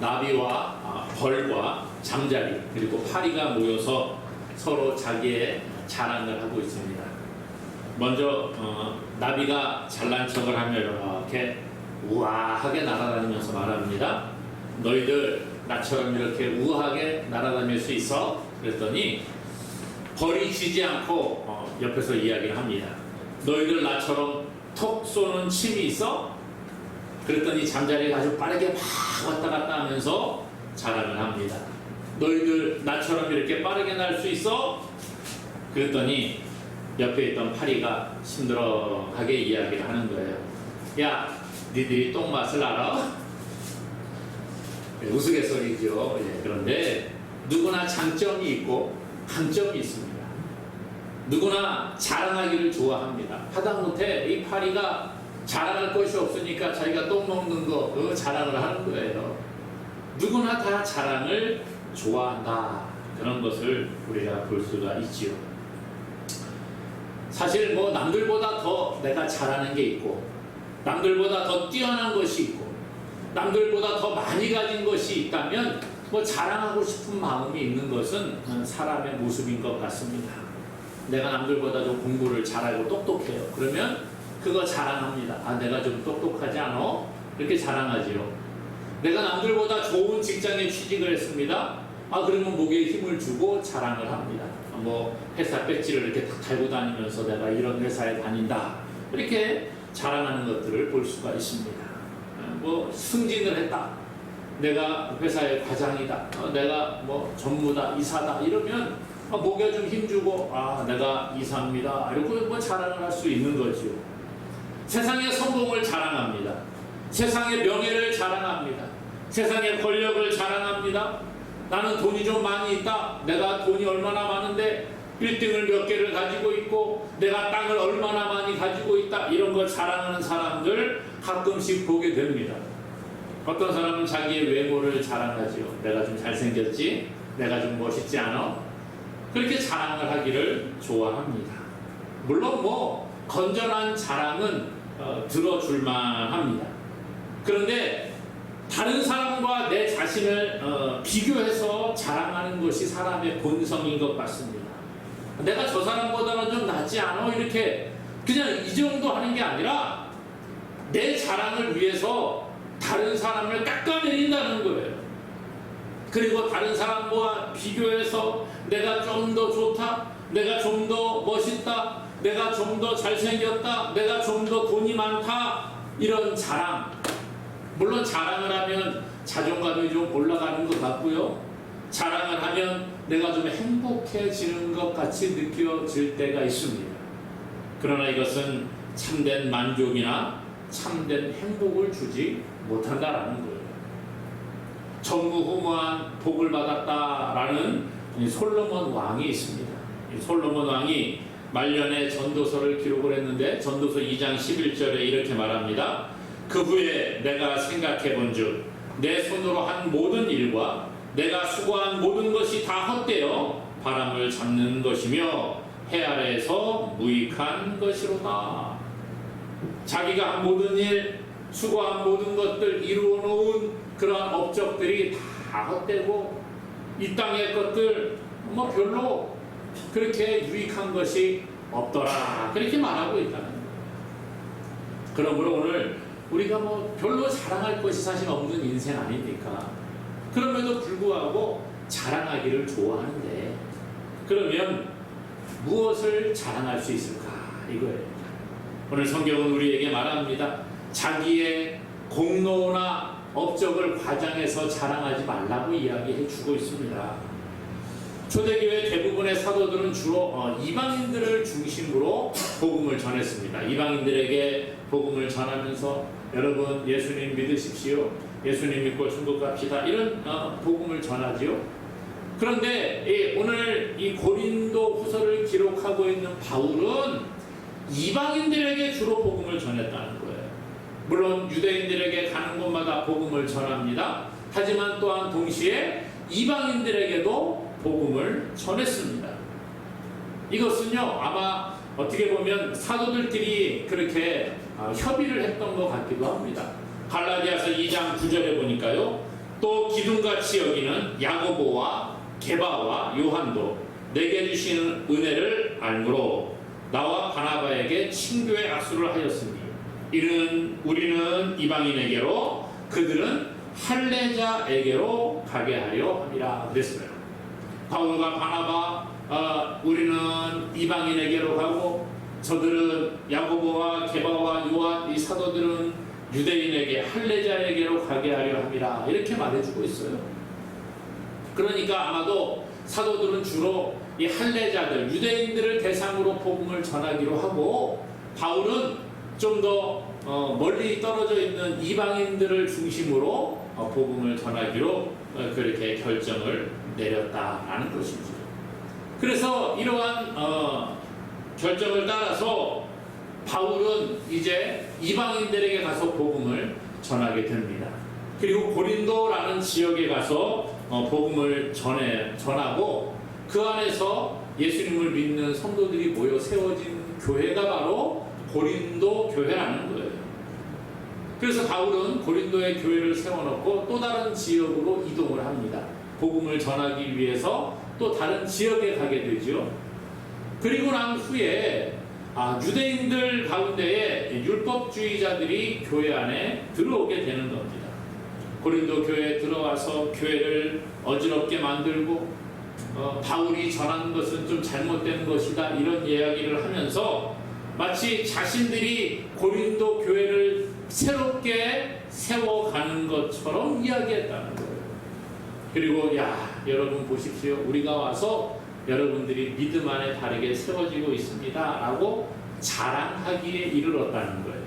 나비와 아, 벌과 잠자리 그리고 파리가 모여서 서로 자기의 자랑을 하고 있습니다. 먼저 어, 나비가 잘난 척을 하며 이렇게 우아하게 날아다니면서 말합니다. 너희들 나처럼 이렇게 우아하게 날아다닐 수 있어? 그랬더니 벌이 쥐지 않고 어, 옆에서 이야기를 합니다. 너희들 나처럼 톡 쏘는 침이 있어? 그랬더니 잠자리가 아주 빠르게 막 왔다 갔다 하면서 자랑을 합니다. 너희들 나처럼 이렇게 빠르게 날 수 있어? 그랬더니 옆에 있던 파리가 심드렁하게 이야기를 하는 거예요. 야, 니들이 똥맛을 알아? 예, 우스갯소리죠. 예, 그런데 누구나 장점이 있고 강점이 있습니다. 누구나 자랑하기를 좋아합니다. 하다못해 이 파리가 자랑할 것이 없으니까 자기가 똥 먹는 거 그거 자랑을 하는 거예요. 누구나 다 자랑을 좋아한다. 그런 것을 우리가 볼 수가 있지요. 사실 뭐 남들보다 더 내가 잘하는 게 있고 남들보다 더 뛰어난 것이 있고 남들보다 더 많이 가진 것이 있다면 뭐 자랑하고 싶은 마음이 있는 것은 사람의 모습인 것 같습니다. 내가 남들보다 좀 공부를 잘하고 똑똑해요. 그러면 그거 자랑합니다. 아, 내가 좀 똑똑하지 않아? 이렇게 자랑하지요. 내가 남들보다 좋은 직장에 취직을 했습니다. 아, 그러면 목에 힘을 주고 자랑을 합니다. 아, 뭐, 회사 배지를 이렇게 탁 달고 다니면서 내가 이런 회사에 다닌다. 이렇게 자랑하는 것들을 볼 수가 있습니다. 아, 뭐, 승진을 했다. 내가 회사의 과장이다. 어, 내가 뭐, 전무다, 이사다. 이러면 아, 목에 좀 힘주고, 아, 내가 이사입니다. 이렇게 뭐 자랑을 할 수 있는 거지요. 세상의 성공을 자랑합니다. 세상의 명예를 자랑합니다. 세상의 권력을 자랑합니다. 나는 돈이 좀 많이 있다. 내가 돈이 얼마나 많은데 빌딩을 몇 개를 가지고 있고 내가 땅을 얼마나 많이 가지고 있다. 이런 걸 자랑하는 사람들 가끔씩 보게 됩니다. 어떤 사람은 자기의 외모를 자랑하지요. 내가 좀 잘생겼지? 내가 좀 멋있지 않아? 그렇게 자랑을 하기를 좋아합니다. 물론 뭐 건전한 자랑은 어, 들어줄만 합니다. 그런데 다른 사람과 내 자신을 어, 비교해서 자랑하는 것이 사람의 본성인 것 같습니다. 내가 저 사람보다는 좀 낫지 않아? 이렇게 그냥 이 정도 하는 게 아니라 내 자랑을 위해서 다른 사람을 깎아내린다는 거예요. 그리고 다른 사람과 비교해서 내가 좀 더 좋다, 내가 좀 더 멋있다, 내가 좀 더 잘생겼다, 내가 좀 더 돈이 많다, 이런 자랑. 물론 자랑을 하면 자존감이 좀 올라가는 것 같고요. 자랑을 하면 내가 좀 행복해지는 것 같이 느껴질 때가 있습니다. 그러나 이것은 참된 만족이나 참된 행복을 주지 못한다라는 거예요. 전무후무한 복을 받았다라는 이 솔로몬 왕이 있습니다. 이 솔로몬 왕이 말년에 전도서를 기록을 했는데 전도서 2장 11절에 이렇게 말합니다. 그 후에 내가 생각해 본즉 내 손으로 한 모든 일과 내가 수고한 모든 것이 다 헛되어 바람을 잡는 것이며 해 아래에서 무익한 것이로다. 자기가 한 모든 일, 수고한 모든 것들 이루어 놓은 그러한 업적들이 다 헛되고 이 땅의 것들 뭐 별로 그렇게 유익한 것이 없더라. 그렇게 말하고 있다는. 그러므로 오늘 우리가 뭐 별로 자랑할 것이 사실 없는 인생 아닙니까? 그럼에도 불구하고 자랑하기를 좋아하는데 그러면 무엇을 자랑할 수 있을까? 이거예요. 오늘 성경은 우리에게 말합니다. 자기의 공로나 업적을 과장해서 자랑하지 말라고 이야기해 주고 있습니다. 초대교회 대부분의 사도들은 주로 어, 이방인들을 중심으로 복음을 전했습니다. 이방인들에게 복음을 전하면서 여러분 예수님 믿으십시오. 예수님 믿고 천국 갑시다. 이런 어, 복음을 전하지요. 그런데 이 오늘 이 고린도 후서를 기록하고 있는 바울은 이방인들에게 주로 복음을 전했다는 거예요. 물론 유대인들에게 가는 곳마다 복음을 전합니다. 하지만 또한 동시에 이방인들에게도 복음을 전했습니다. 이것은요 아마 어떻게 보면 사도들끼리 그렇게 아, 협의를 했던 것 같기도 합니다. 갈라디아서 2장 9절에 보니까요 또 기둥같이 여기는 야고보와 게바와 요한도 내게 주시는 은혜를 알므로 나와 바나바에게 친교의 악수를 하였으니 이는 우리는 이방인에게로 그들은 할례자에게로 가게 하려 함이라 그랬어요. 바울과 바나바 어, 우리는 이방인에게로 가고 저들은 야고보와 게바와 요한 이 사도들은 유대인에게 할례자에게로 가게 하려 함이라 이렇게 말해주고 있어요. 그러니까 아마도 사도들은 주로 이 할례자들 유대인들을 대상으로 복음을 전하기로 하고 바울은 좀더 어, 멀리 떨어져 있는 이방인들을 중심으로 어, 복음을 전하기로 어, 그렇게 결정을 내렸다라는 것이죠. 그래서 이러한 어, 결정을 따라서 바울은 이제 이방인들에게 가서 복음을 전하게 됩니다. 그리고 고린도라는 지역에 가서 어, 복음을 전해 전하고 그 안에서 예수님을 믿는 성도들이 모여 세워진 교회가 바로 고린도 교회라는 거예요. 그래서 바울은 고린도의 교회를 세워놓고 또 다른 지역으로 이동을 합니다. 복음을 전하기 위해서 또 다른 지역에 가게 되죠. 그리고 난 후에 아, 유대인들 가운데에 율법주의자들이 교회 안에 들어오게 되는 겁니다. 고린도 교회에 들어와서 교회를 어지럽게 만들고 어, 바울이 전한 것은 좀 잘못된 것이다 이런 이야기를 하면서 마치 자신들이 고린도 교회를 새롭게 세워가는 것처럼 이야기했다는 거예요. 그리고 야 여러분 보십시오 우리가 와서 여러분들이 믿음 안에 바르게 세워지고 있습니다라고 자랑하기에 이르렀다는 거예요.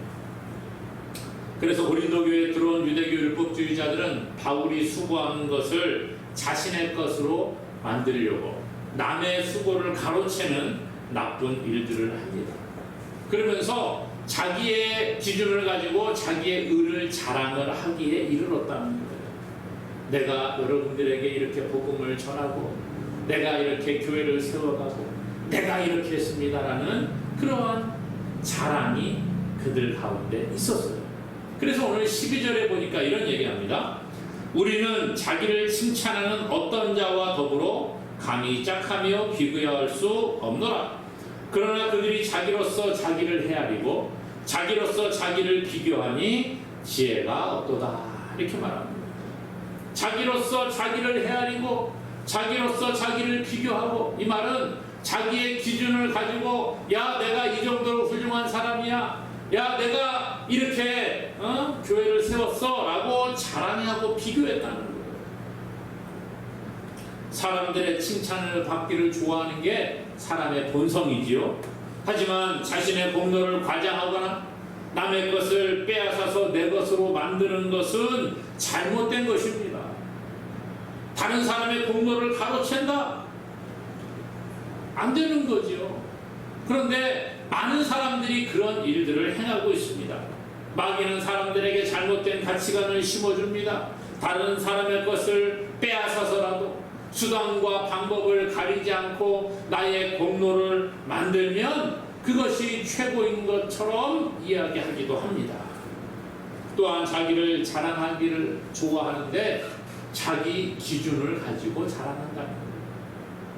그래서 고린도 교회에 들어온 유대교 율법주의자들은 바울이 수고하는 것을 자신의 것으로 만들려고 남의 수고를 가로채는 나쁜 일들을 합니다. 그러면서 자기의 기준을 가지고 자기의 의를 자랑을 하기에 이르렀다는 거예요. 내가 여러분들에게 이렇게 복음을 전하고 내가 이렇게 교회를 세워가고 내가 이렇게 했습니다라는 그러한 자랑이 그들 가운데 있었어요. 그래서 오늘 12절에 보니까 이런 얘기합니다. 우리는 자기를 칭찬하는 어떤 자와 더불어 감히 짝하며 비교할 수 없노라. 그러나 그들이 자기로서 자기를 헤아리고 자기로서 자기를 비교하니 지혜가 없도다. 이렇게 말합니다. 자기로서 자기를 헤아리고 자기로서 자기를 비교하고 이 말은 자기의 기준을 가지고 야 내가 이 정도로 훌륭한 사람이야 야 내가 이렇게 어? 교회를 세웠어 라고 자랑하고 비교했다는 거예요. 사람들의 칭찬을 받기를 좋아하는 게 사람의 본성이지요. 하지만 자신의 공로를 과장하거나 남의 것을 빼앗아서 내 것으로 만드는 것은 잘못된 것입니다. 다른 사람의 공로를 가로챈다? 안 되는 거지요. 그런데 많은 사람들이 그런 일들을 행하고 있습니다. 마귀는 사람들에게 잘못된 가치관을 심어줍니다. 다른 사람의 것을 빼앗아서라도 수단과 방법을 가리지 않고 나의 공로를 만들면 그것이 최고인 것처럼 이야기하기도 합니다. 또한 자기를 자랑하기를 좋아하는데 자기 기준을 가지고 자랑한다는 거예요.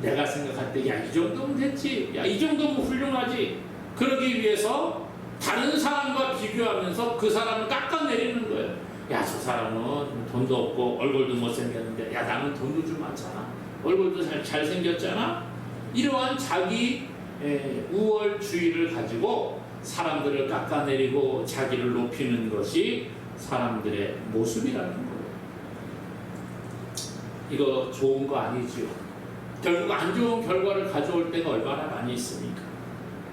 내가 생각할 때, 야, 이 정도면 됐지. 야, 이 정도면 훌륭하지. 그러기 위해서 다른 사람과 비교하면서 그 사람을 깎아내리는 거예요. 야, 저 사람은 돈도 없고 얼굴도 못생겼는데, 야, 나는 돈도 좀 많잖아. 얼굴도 잘, 잘생겼잖아. 이러한 자기 에, 우월주의를 가지고 사람들을 깎아내리고 자기를 높이는 것이 사람들의 모습이라는 거예요. 이거 좋은 거 아니지요. 결국 안 좋은 결과를 가져올 때가 얼마나 많이 있습니까?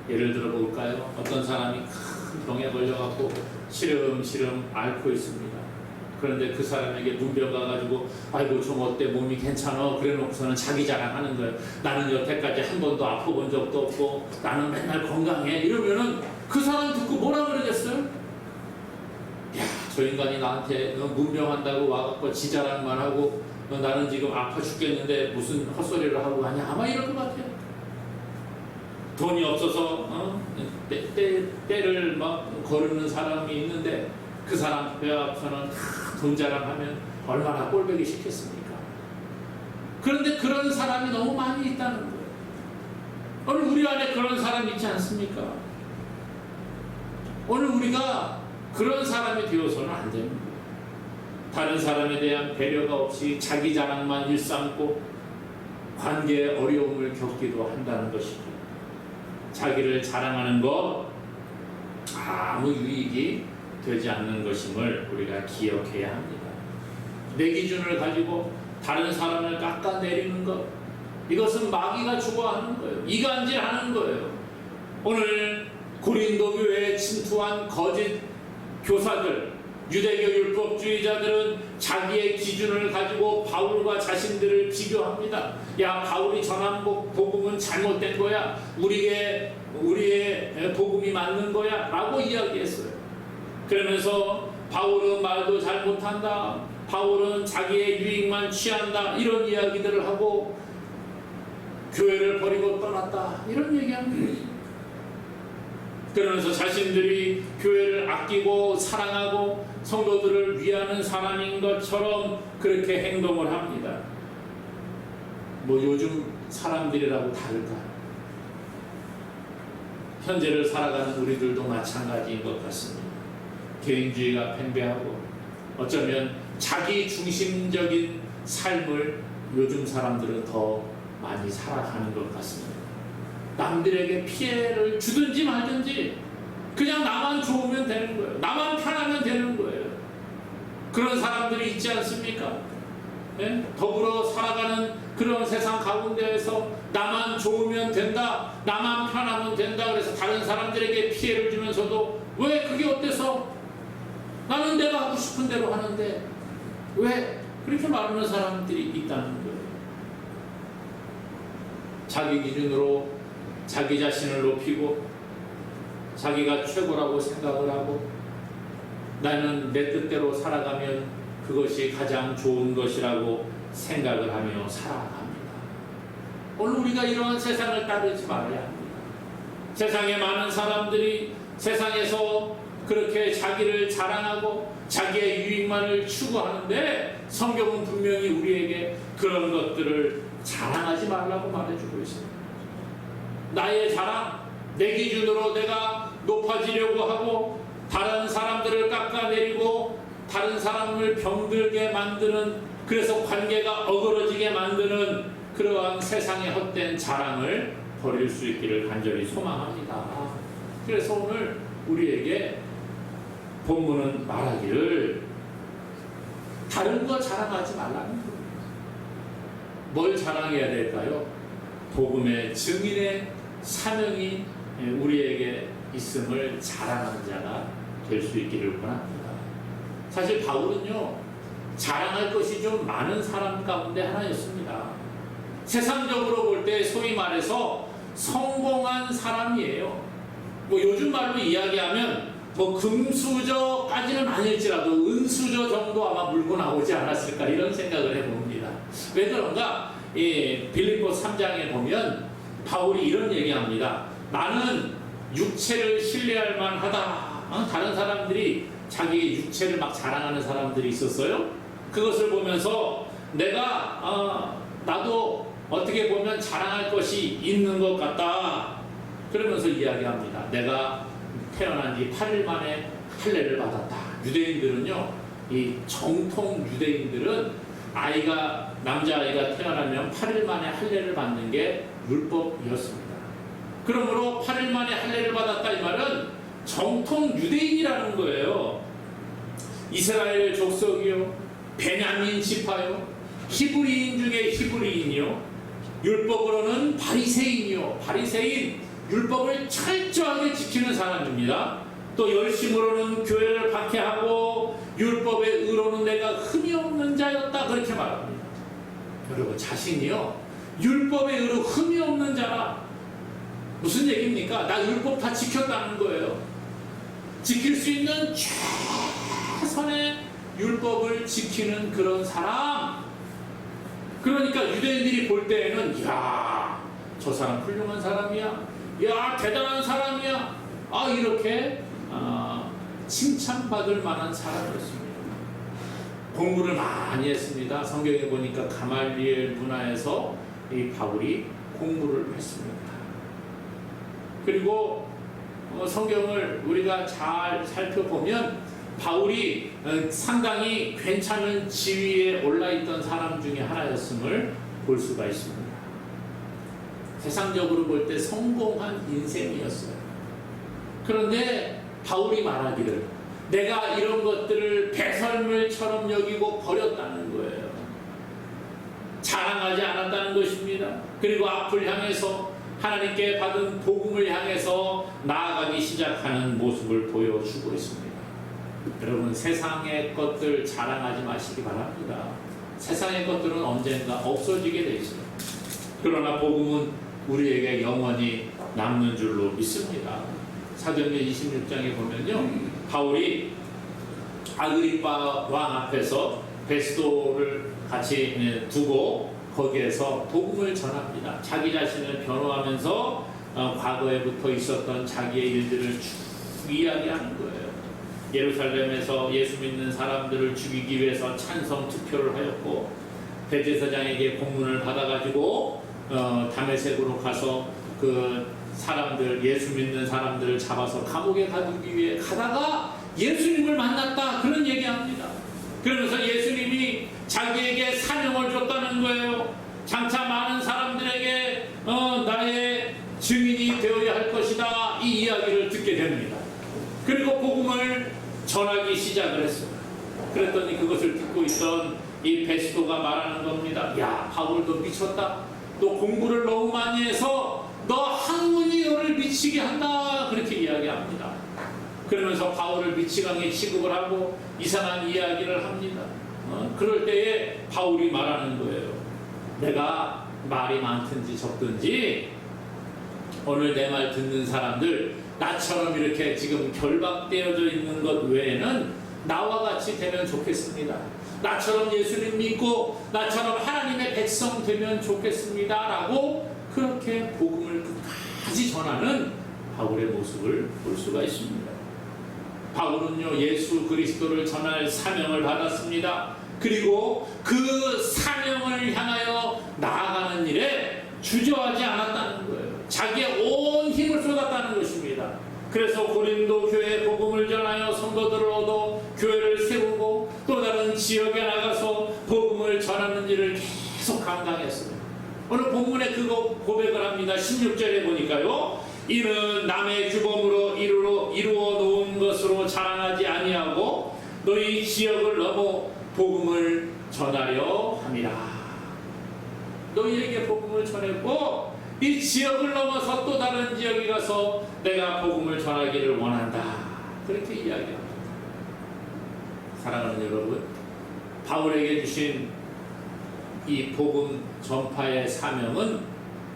예를 들어 볼까요? 어떤 사람이 큰 병에 걸려갖고 시름시름 앓고 있습니다. 그런데 그 사람에게 문병 가가지고 아이고 좀 어때 몸이 괜찮아 그래 놓고서는 자기 자랑하는 거예요. 나는 여태까지 한 번도 아파본 적도 없고 나는 맨날 건강해 이러면은 그 사람 듣고 뭐라 그러겠어요? 야 저 인간이 나한테 어, 문병한다고 와갖고 지 자랑만 하고 어, 나는 지금 아파 죽겠는데 무슨 헛소리를 하고 가냐 아마 이럴 것 같아요. 돈이 없어서 어? 때, 때, 때를 막 거르는 사람이 있는데 그 사람 배 앞에서는 다돈 자랑하면 얼마나 꼴보기 싫겠습니까? 그런데 그런 사람이 너무 많이 있다는 거예요. 오늘 우리 안에 그런 사람 있지 않습니까? 오늘 우리가 그런 사람이 되어서는 안 거예요. 다른 사람에 대한 배려가 없이 자기 자랑만 일삼고 관계에 어려움을 겪기도 한다는 것이죠. 자기를 자랑하는 것 아무 유익이 되지 않는 것임을 우리가 기억해야 합니다. 내 기준을 가지고 다른 사람을 깎아내리는 것 이것은 마귀가 좋아하는 거예요. 이간질하는 거예요. 오늘 고린도 교회에 침투한 거짓 교사들, 유대교 율법주의자들은 자기의 기준을 가지고 바울과 자신들을 비교합니다. 야 바울이 전한 복- 복음은 잘못된 거야. 우리의 우리의 복음이 맞는 거야 라고 이야기했어요. 그러면서 바울은 말도 잘 못한다. 바울은 자기의 유익만 취한다. 이런 이야기들을 하고 교회를 버리고 떠났다. 이런 얘기합니다. 그러면서 자신들이 교회를 아끼고 사랑하고 성도들을 위하는 사람인 것처럼 그렇게 행동을 합니다. 뭐 요즘 사람들이라고 다를까? 현재를 살아가는 우리들도 마찬가지인 것 같습니다. 개인주의가 팽배하고 어쩌면 자기 중심적인 삶을 요즘 사람들은 더 많이 살아가는 것 같습니다. 남들에게 피해를 주든지 말든지 그냥 나만 좋으면 되는 거예요. 나만 편하면 되는 거예요. 그런 사람들이 있지 않습니까? 예? 더불어 살아가는 그런 세상 가운데에서 나만 좋으면 된다, 나만 편하면 된다. 그래서 다른 사람들에게 피해를 주면서도 왜 그게 어때서 나는 내가 하고 싶은 대로 하는데 왜 그렇게 말하는 사람들이 있다는 거예요. 자기 기준으로 자기 자신을 높이고 자기가 최고라고 생각을 하고 나는 내 뜻대로 살아가면 그것이 가장 좋은 것이라고 생각을 하며 살아갑니다. 오늘 우리가 이러한 세상을 따르지 말아야 합니다. 세상에 많은 사람들이 세상에서 그렇게 자기를 자랑하고 자기의 유익만을 추구하는데 성경은 분명히 우리에게 그런 것들을 자랑하지 말라고 말해주고 있습니다. 나의 자랑, 내 기준으로 내가 높아지려고 하고 다른 사람들을 깎아내리고 다른 사람을 병들게 만드는 그래서 관계가 어그러지게 만드는 그러한 세상의 헛된 자랑을 버릴 수 있기를 간절히 소망합니다. 그래서 오늘 우리에게 본문은 말하기를 다른 거 자랑하지 말라는 거예요. 뭘 자랑해야 될까요? 복음의 증인의 사명이 우리에게 있음을 자랑하는 자가 될 수 있기를 원합니다. 사실 바울은요, 자랑할 것이 좀 많은 사람 가운데 하나였습니다. 세상적으로 볼 때 소위 말해서 성공한 사람이에요. 뭐 요즘 말로 이야기하면 뭐 금수저까지는 아닐지라도 은수저 정도 아마 물고 나오지 않았을까 이런 생각을 해봅니다. 왜 그런가? 이 빌립보 3장에 보면 바울이 이런 얘기합니다. 나는 육체를 신뢰할 만하다. 어? 다른 사람들이 자기 육체를 막 자랑하는 사람들이 있었어요. 그것을 보면서 내가 어, 나도 어떻게 보면 자랑할 것이 있는 것 같다. 그러면서 이야기합니다. 내가 태어난 지 8일 만에 할례를 받았다. 유대인들은요, 이 정통 유대인들은 아이가 남자 아이가 태어나면 8일 만에 할례를 받는 게 율법이었습니다. 그러므로 8일 만에 할례를 받았다 이 말은 정통 유대인이라는 거예요. 이스라엘 족속이요, 베냐민 지파요, 히브리인 중에 히브리인이요, 율법으로는 바리새인이요, 바리새인 율법을 철저하게 지키는 사람입니다. 또 열심으로는 교회를 박해하고 율법의 의로는 내가 흠이 없는 자였다 그렇게 말합니다. 여러분 자신이요 율법의 의로 흠이 없는 자라 무슨 얘기입니까? 나 율법 다 지켰다는 거예요. 지킬 수 있는 최선의 율법을 지키는 그런 사람. 그러니까 유대인들이 볼 때에는 야, 저 사람 훌륭한 사람이야. 야, 대단한 사람이야. 아, 이렇게 아, 칭찬받을 만한 사람이었습니다. 공부를 많이 했습니다. 성경에 보니까 가말리엘 문화에서 이 바울이 공부를 했습니다. 그리고 어, 성경을 우리가 잘 살펴보면 바울이 어, 상당히 괜찮은 지위에 올라있던 사람 중에 하나였음을 볼 수가 있습니다. 세상적으로 볼 때 성공한 인생이었어요. 그런데 바울이 말하기를 내가 이런 것들을 배설물처럼 여기고 버렸다는 거예요. 자랑하지 않았다는 것입니다. 그리고 앞을 향해서 하나님께 받은 복음을 향해서 나아가기 시작하는 모습을 보여주고 있습니다. 여러분 세상의 것들 자랑하지 마시기 바랍니다. 세상의 것들은 언젠가 없어지게 돼 있어요. 그러나 복음은 우리에게 영원히 남는 줄로 믿습니다. 사도행전 26장에 보면요. 바울이 아그리파 왕 앞에서 베스도를 같이 예, 두고 거기에서 복음을 전합니다. 자기 자신을 변호하면서 어, 과거에부터 있었던 자기의 일들을 쭉 이야기하는 거예요. 예루살렘에서 예수 믿는 사람들을 죽이기 위해서 찬성 투표를 하였고 대제사장에게 공문을 받아가지고 어, 다메섹으로 가서 그 사람들 예수 믿는 사람들을 잡아서 감옥에 가두기 위해 가다가 예수님을 만났다 그런 얘기합니다. 그러면서 예수님이 자기에게 사명을 줬다는 거예요. 장차 많은 사람들에게 어, 나의 증인이 되어야 할 것이다 이 이야기를 듣게 됩니다. 그리고 복음을 전하기 시작을 했어요. 그랬더니 그것을 듣고 있던 이 베스도가 말하는 겁니다. 야 바울도 미쳤다. 너 공부를 너무 많이 해서 너 학문이 너를 미치게 한다 그렇게 이야기합니다. 그러면서 바울을 미치광이 취급을 하고 이상한 이야기를 합니다. 어, 그럴 때에 바울이 말하는 거예요. 내가 말이 많든지 적든지 오늘 내 말 듣는 사람들 나처럼 이렇게 지금 결박되어져 있는 것 외에는 나와 같이 되면 좋겠습니다. 나처럼 예수님 믿고 나처럼 하나님의 백성 되면 좋겠습니다 라고 그렇게 복음을 끝까지 전하는 바울의 모습을 볼 수가 있습니다. 바울은요 예수 그리스도를 전할 사명을 받았습니다. 그리고 그 사명을 향하여 나아가는 일에 주저하지 않았다는 거예요. 자기의 온 힘을 쏟았다는 것입니다. 그래서 고린도 교회 복음을 전하여 성도들을 얻어 교회를 세우고 또 다른 지역에 나가서 복음을 전하는 일을 계속 감당했어요. 오늘 본문에 그거 고백을 합니다. 16절에 보니까요. 이는 남의 규범으로 이루어 놓은 것으로 자랑하지 아니하고 너희 지역을 넘어 복음을 전하려 함이라. 너희에게 복음을 전했고 이 지역을 넘어서 또 다른 지역에 가서 내가 복음을 전하기를 원한다. 그렇게 이야기합니다. 사랑하는 여러분, 바울에게 주신 이 복음 전파의 사명은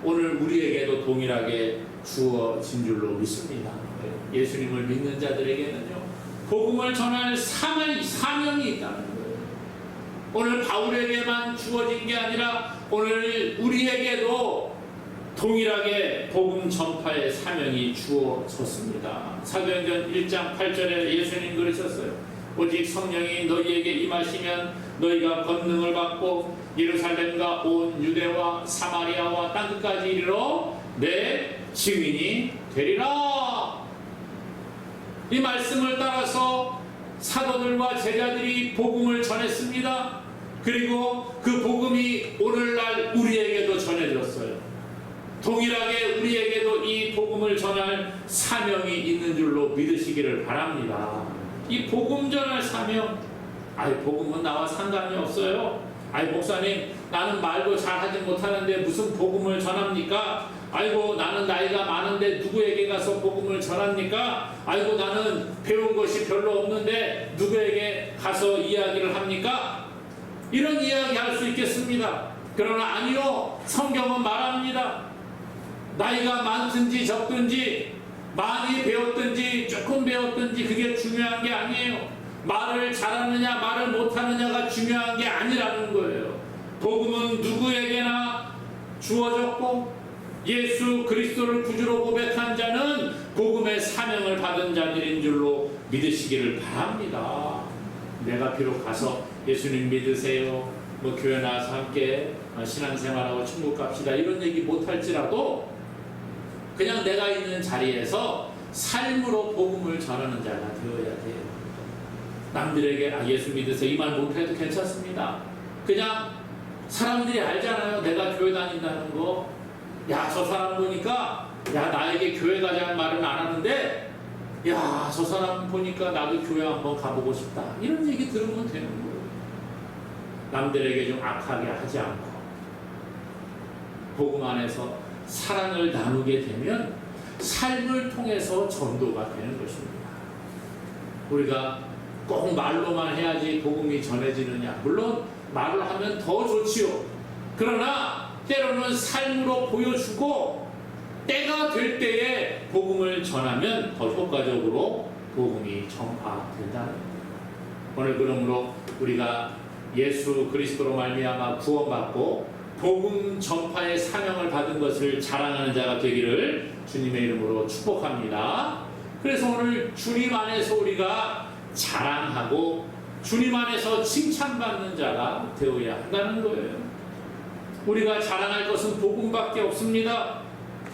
오늘 우리에게도 동일하게 주어진 줄로 믿습니다. 예수님을 믿는 자들에게는요, 복음을 전할 사명, 사명이 있다는. 오늘 바울에게만 주어진 게 아니라 오늘 우리에게도 동일하게 복음 전파의 사명이 주어졌습니다. 사도행전 1장 8절에 예수님 그러셨어요. 오직 성령이 너희에게 임하시면 너희가 권능을 받고 예루살렘과 온 유대와 사마리아와 땅끝까지 이르러 내 증인이 되리라. 이 말씀을 따라서 사도들과 제자들이 복음을 전했습니다. 그리고 그 복음이 오늘날 우리에게도 전해졌어요. 동일하게 우리에게도 이 복음을 전할 사명이 있는 줄로 믿으시기를 바랍니다. 이 복음 전할 사명, 아이 복음은 나와 상관이 없어요. 아이 목사님 나는 말도 잘하지 못하는데 무슨 복음을 전합니까? 아이고 나는 나이가 많은데 누구에게 가서 복음을 전합니까? 아이고 나는 배운 것이 별로 없는데 누구에게 가서 이야기를 합니까? 이런 이야기 할 수 있겠습니다. 그러나 아니요 성경은 말합니다. 나이가 많든지 적든지 많이 배웠든지 조금 배웠든지 그게 중요한 게 아니에요. 말을 잘하느냐 말을 못하느냐가 중요한 게 아니라는 거예요. 복음은 누구에게나 주어졌고 예수 그리스도를 구주로 고백한 자는 복음의 사명을 받은 자들인 줄로 믿으시기를 바랍니다. 내가 비록 가서 예수님 믿으세요. 뭐 교회 나와서 함께 어, 신앙생활하고 천국 갑시다 이런 얘기 못할지라도 그냥 내가 있는 자리에서 삶으로 복음을 전하는 자가 되어야 돼요. 남들에게 아, 예수 믿으세요 이 말 못해도 괜찮습니다. 그냥 사람들이 알잖아요. 내가 교회 다닌다는 거. 야, 저 사람 보니까 야, 나에게 교회 가자는 말은 안 하는데 야, 저 사람 보니까 나도 교회 한번 가보고 싶다. 이런 얘기 들으면 되는 거예요. 남들에게 좀 악하게 하지 않고 복음 안에서 사랑을 나누게 되면 삶을 통해서 전도가 되는 것입니다. 우리가 꼭 말로만 해야지 복음이 전해지느냐? 물론 말을 하면 더 좋지요. 그러나 때로는 삶으로 보여주고 때가 될 때에 복음을 전하면 더 효과적으로 복음이 전파된다는. 오늘 그러므로 우리가 예수 그리스도로 말미암아 구원받고 복음 전파의 사명을 받은 것을 자랑하는 자가 되기를 주님의 이름으로 축복합니다. 그래서 오늘 주님 안에서 우리가 자랑하고 주님 안에서 칭찬받는 자가 되어야 한다는 거예요. 우리가 자랑할 것은 복음밖에 없습니다.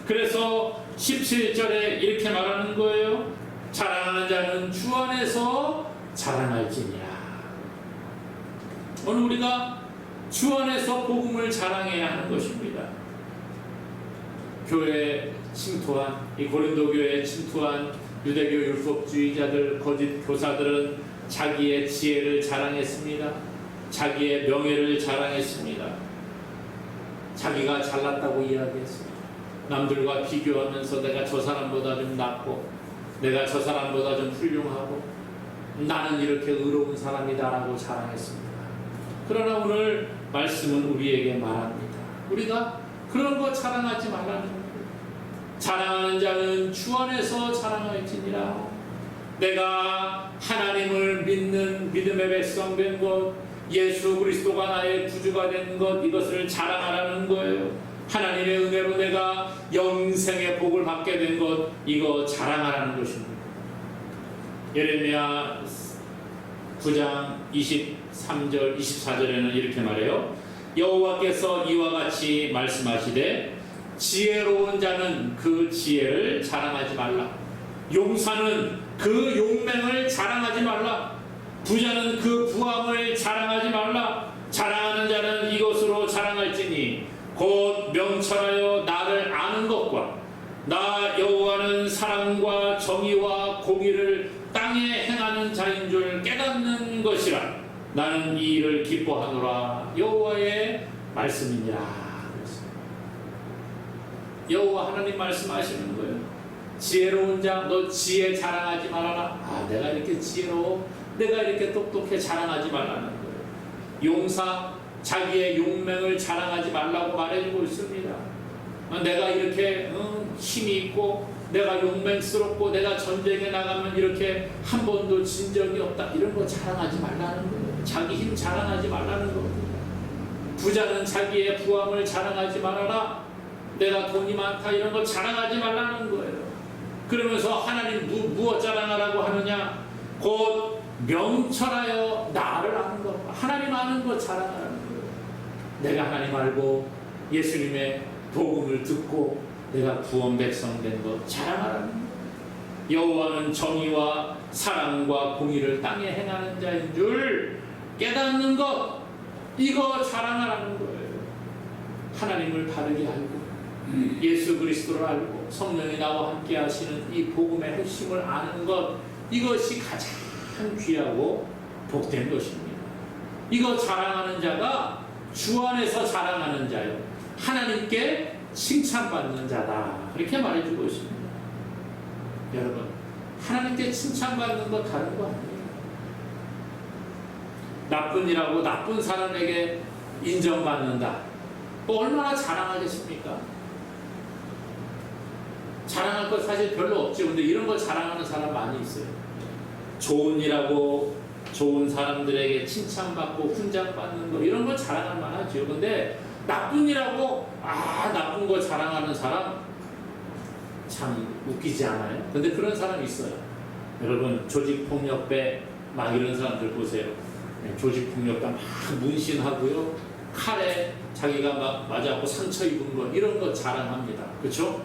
그래서 17절에 이렇게 말하는 거예요. 자랑하는 자는 주 안에서 자랑할지니라. 오늘 우리가 주 안에서 복음을 자랑해야 하는 것입니다. 교회에 침투한 이 고린도 교회에 침투한 유대교 율법주의자들 거짓 교사들은 자기의 지혜를 자랑했습니다. 자기의 명예를 자랑했습니다. 자기가 잘났다고 이야기했습니다. 남들과 비교하면서 내가 저 사람보다 좀 낫고 내가 저 사람보다 좀 훌륭하고 나는 이렇게 의로운 사람이다라고 자랑했습니다. 그러나 오늘 말씀은 우리에게 말합니다. 우리가 그런 거 자랑하지 말라는 거예요. 자랑하는 자는 주 안에서 자랑할지니라. 내가 하나님을 믿는 믿음의 백성 된 것, 예수 그리스도가 나의 구주가 된 것, 이것을 자랑하라는 거예요. 하나님의 은혜로 내가 영생의 복을 받게 된 것, 이거 자랑하라는 것입니다. 예레미야 9장 23절, 24절에는 이렇게 말해요. 여호와께서 이와 같이 말씀하시되 지혜로운 자는 그 지혜를 자랑하지 말라. 용사는 그 용맹을 자랑하지 말라. 부자는 그 부함을 자랑하지 말라. 자랑하는 자는 이것으로 자랑할지니 곧 명철하여 나를 아는 것과 나 여호와는 사랑과 정의와 공의를 땅에 행하는 자인 줄 깨닫는 것이라. 나는 이 일을 기뻐하노라. 여호와의 말씀이니라. 여호와 하나님 말씀하시는 거예요. 지혜로운 자, 너 지혜 자랑하지 말아라. 아, 내가 이렇게 지혜로워, 내가 이렇게 똑똑해 자랑하지 말라는 거예요. 용사, 자기의 용맹을 자랑하지 말라고 말해주고 있습니다. 아, 내가 이렇게 어, 힘이 있고, 내가 용맹스럽고, 내가 전쟁에 나가면 이렇게 한 번도 진 적이 없다. 이런 거 자랑하지 말라는 거예요. 자기 힘 자랑하지 말라는 겁니다. 부자는 자기의 부함을 자랑하지 말아라. 내가 돈이 많다 이런 거 자랑하지 말라는 거예요. 그러면서 하나님 무, 무엇 자랑하라고 하느냐? 곧 명철하여 나를 아는 것, 하나님 아는 것 자랑하라는 거예요. 내가 하나님 알고 예수님의 복음을 듣고 내가 구원 백성 된 것 자랑하라는. 여호와는 정의와 사랑과 공의를 땅에 행하는 자인 줄 깨닫는 것 이거 자랑하라는 거예요. 하나님을 바르게 알고 예수 그리스도를 알고 성령이 나와 함께 하시는 이 복음의 핵심을 아는 것 이것이 가장 귀하고 복된 것입니다. 이거 자랑하는 자가 주 안에서 자랑하는 자요. 하나님께 칭찬받는 자다. 그렇게 말해주고 있습니다. 여러분, 하나님께 칭찬받는 거 다른 거 아니에요. 나쁜 일하고 나쁜 사람에게 인정받는다. 뭐 얼마나 자랑하겠습니까? 자랑할 것 사실 별로 없죠. 근데 이런 걸 자랑하는 사람 많이 있어요. 좋은 일하고 좋은 사람들에게 칭찬받고 훈장받는 거 이런 걸 자랑할 만하죠. 근데 나쁜 일하고 아 나쁜 거 자랑하는 사람 참 웃기지 않아요? 근데 그런 사람 있어요. 여러분 조직 폭력배 막 이런 사람들 보세요. 네, 조직폭력과 막 문신하고요. 칼에 자기가 막 맞아고 상처 입은 거 이런 거 자랑합니다. 그렇죠?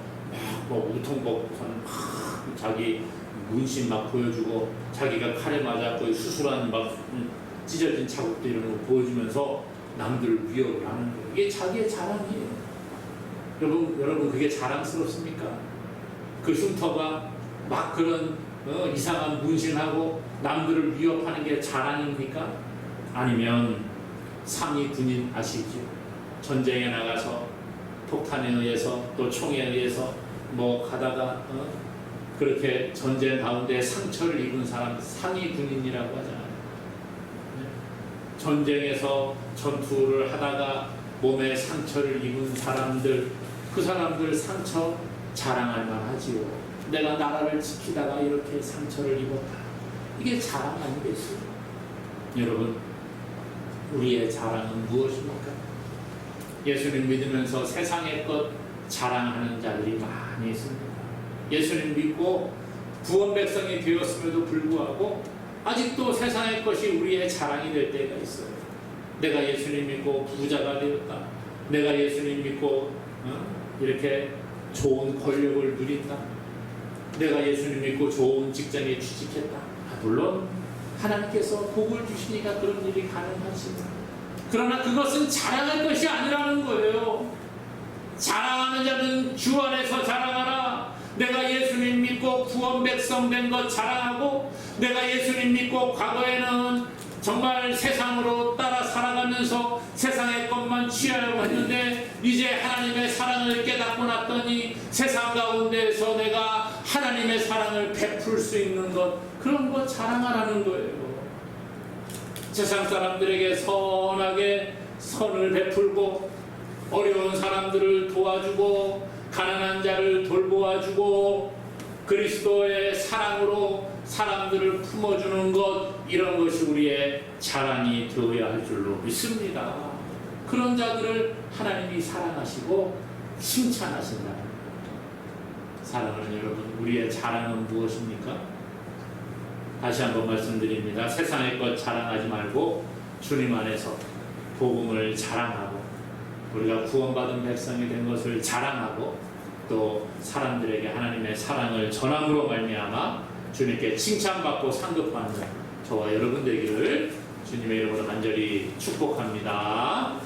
뭐 우통복선 막 자기 문신 막 보여주고 자기가 칼에 맞았고 수술한 막 음, 찢어진 자국도 이런 거 보여주면서 남들을 위협을 하는 거예요. 이게 자기의 자랑이에요. 여러분, 여러분 그게 자랑스럽습니까? 그 흉터가 막 그런 어, 이상한 문신하고 남들을 위협하는 게 자랑입니까? 아니면 상위 군인 아시죠? 전쟁에 나가서 폭탄에 의해서 또 총에 의해서 뭐 가다가 어? 그렇게 전쟁 가운데 상처를 입은 사람 상위 군인이라고 하잖아요. 네? 전쟁에서 전투를 하다가 몸에 상처를 입은 사람들 그 사람들 상처 자랑할 만하지요. 내가 나라를 지키다가 이렇게 상처를 입었다. 이게 자랑 아니겠어요? 여러분, 우리의 자랑은 무엇입니까? 예수님 믿으면서 세상의 것 자랑하는 자들이 많이 있습니다. 예수님 믿고 구원 백성이 되었음에도 불구하고 아직도 세상의 것이 우리의 자랑이 될 때가 있어요. 내가 예수님 믿고 부자가 되었다. 내가 예수님 믿고 어? 이렇게 좋은 권력을 누린다. 내가 예수님 믿고 좋은 직장에 취직했다. 아, 물론 하나님께서 복을 주시니까 그런 일이 가능하지만 그러나 그것은 자랑할 것이 아니라는 거예요. 자랑하는 자는 주 안에서 자랑하라. 내가 예수님 믿고 구원 백성 된 것 자랑하고 내가 예수님 믿고 과거에는 정말 세상으로 따라 살아가면서 세상의 것만 취하려고 했는데 이제 하나님의 사랑을 깨닫고 났더니 세상 가운데에서 내가 하나님의 사랑을 베풀 수 있는 것 그런 것 자랑하라는 거예요. 세상 사람들에게 선하게 선을 베풀고 어려운 사람들을 도와주고 가난한 자를 돌보아 주고 그리스도의 사랑으로 사람들을 품어주는 것 이런 것이 우리의 자랑이 되어야 할 줄로 믿습니다. 그런 자들을 하나님이 사랑하시고 칭찬하신다. 사랑하는 여러분, 우리의 자랑은 무엇입니까? 다시 한번 말씀드립니다. 세상의 것 자랑하지 말고 주님 안에서 복음을 자랑하고 우리가 구원받은 백성이 된 것을 자랑하고 또 사람들에게 하나님의 사랑을 전함으로 말미암아 주님께 칭찬받고 상급받는 저와 여러분 되기를 주님의 이름으로 간절히 축복합니다.